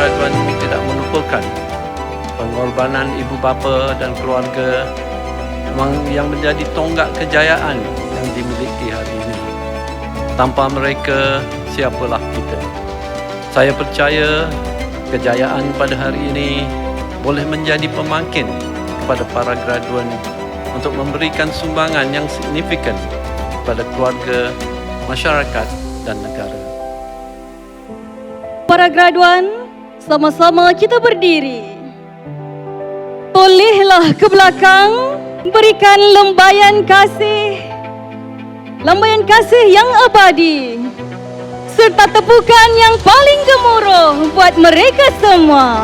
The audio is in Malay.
graduan tidak melupakan pengorbanan ibu bapa dan keluarga yang menjadi tonggak kejayaan yang dimiliki hari ini. Tanpa mereka, siapalah kita? Saya percaya kejayaan pada hari ini boleh menjadi pemangkin kepada para graduan untuk memberikan sumbangan yang signifikan kepada keluarga, masyarakat dan negara. Para graduan, sama-sama kita berdiri. Tolehlah ke belakang, berikan lembayan kasih. Lembayan kasih yang abadi. Serta tepukan yang paling gemuruh buat mereka semua.